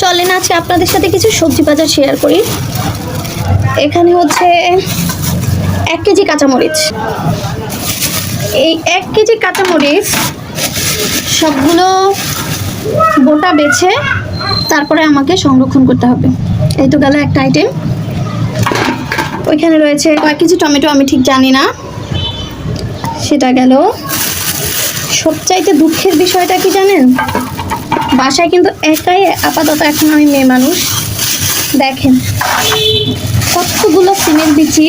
চলেন আজকে আপনাদের সাথে কিছু সবজি বাজার শেয়ার করি। এখানে হচ্ছে এক কেজি কাঁচামরিচ। এই এক কেজি কাঁচামরিচ সবগুলো গোটা বেছে তারপরে আমাকে সংরক্ষণ করতে হবে। এই তো গেল একটা আইটেম ওইখানে রয়েছে কয়েক কেজি টমেটো, আমি ঠিক জানি না। সেটা গেল। সবচাইতে দুঃখের বিষয়টা কি জানেন? বাসায় কিন্তু একাই আপাতত এখন আমি মেয়ে মানুষ। দেখেন, কতগুলো সিমের বিচি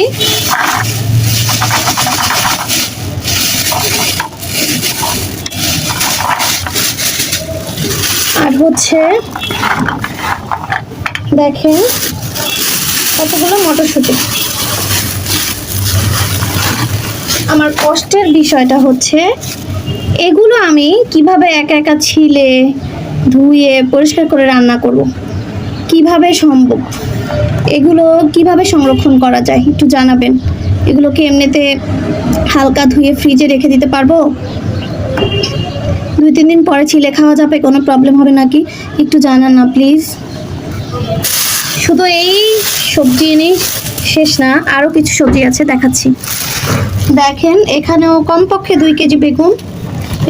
আর হচ্ছে, দেখেন, কতগুলো মটরশুঁটি। আমার কষ্টের বিষয়টা হচ্ছে, এগুলো আমি কীভাবে একা একা ছিলে ধুয়ে পরিষ্কার করে রান্না করব। কীভাবে সম্ভব? এগুলো কীভাবে সংরক্ষণ করা যায় একটু জানাবেন। এগুলোকে এমনিতে হালকা ধুয়ে ফ্রিজে রেখে দিতে পারব? দুই, তিন দিন পরে ছিলে খাওয়া যাবে, কোনো প্রবলেম হবে নাকি? একটু জানান না প্লিজ শুধু এই সবজি এনেই শেষ না আরও কিছু সবজি আছে দেখাচ্ছি। দেখেন, এখানেও কমপক্ষে দুই কেজি বেগুন,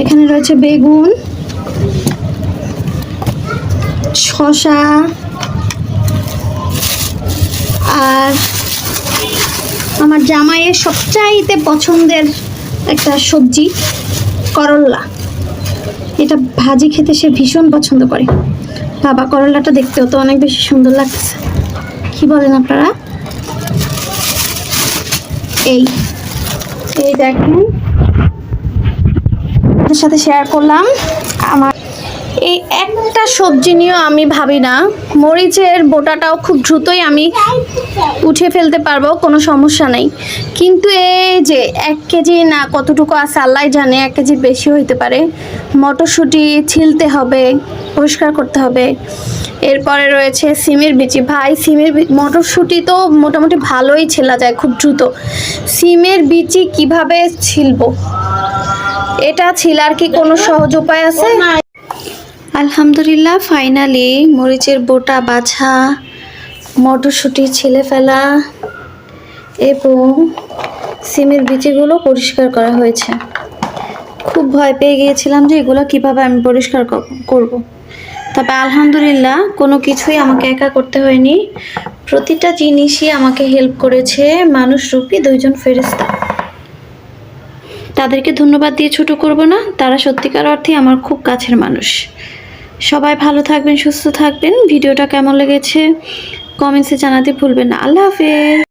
এখানে রয়েছে বেগুন শশা আর আমার জামাইয়ের সবচাইতে পছন্দের একটা সবজি করল্লা এটা ভাজি খেতে সে ভীষণ পছন্দ করে। বাবা, করলাটা দেখতেও তো অনেক বেশি সুন্দর লাগছে। কি বলেন আপনারা? এই এই দেখেন। সাথে শেয়ার করলাম। আমার এই একটা সবজি নিয়েও আমি ভাবি না। মরিচের বোটাটাও খুব দ্রুতই আমি উঠে ফেলতে পারব, কোনো সমস্যা নেই। কিন্তু এই যে এক কেজি না কতটুকু আছে, আল্লাহ জানে, এক কেজি বেশি হইতে পারে। মটরশুঁটি ছিলতে হবে, পরিষ্কার করতে হবে। এরপরে রয়েছে সিমের বিচি। ভাই, সিমের মটরশুঁটি তো মোটামুটি ভালোই ছেলা যায় খুব দ্রুত। সিমের বিচি কীভাবে ছিলবো? এটা ছিলার কি কোনো সহজ উপায় আছে? আলহামদুলিল্লাহ ফাইনালি মরিচের বোটা বাছা, মটরশুঁটি ছিলে ফেলা এবং সিমের বিচিগুলো পরিষ্কার করা হয়েছে। খুব ভয় পেয়ে গিয়েছিলাম যে এগুলো কীভাবে আমি পরিষ্কার করব। তবে আলহামদুলিল্লাহ কোনো কিছুই আমাকে একা করতে হয়নি। প্রতিটা জিনিসই আমাকে হেল্প করেছে মানুষরূপী দুইজন ফেরেস্তা তাদেরকে ধন্যবাদ দিয়ে ছোট করব না, তারা সত্যিকার অর্থে আমার খুব কাছের মানুষ। সবাই ভালো থাকবেন সুস্থ থাকবেন। ভিডিওটা কেমন লেগেছে? কমেন্টসে জানাতে ভুলবেন আল্লাহ হাফেজ।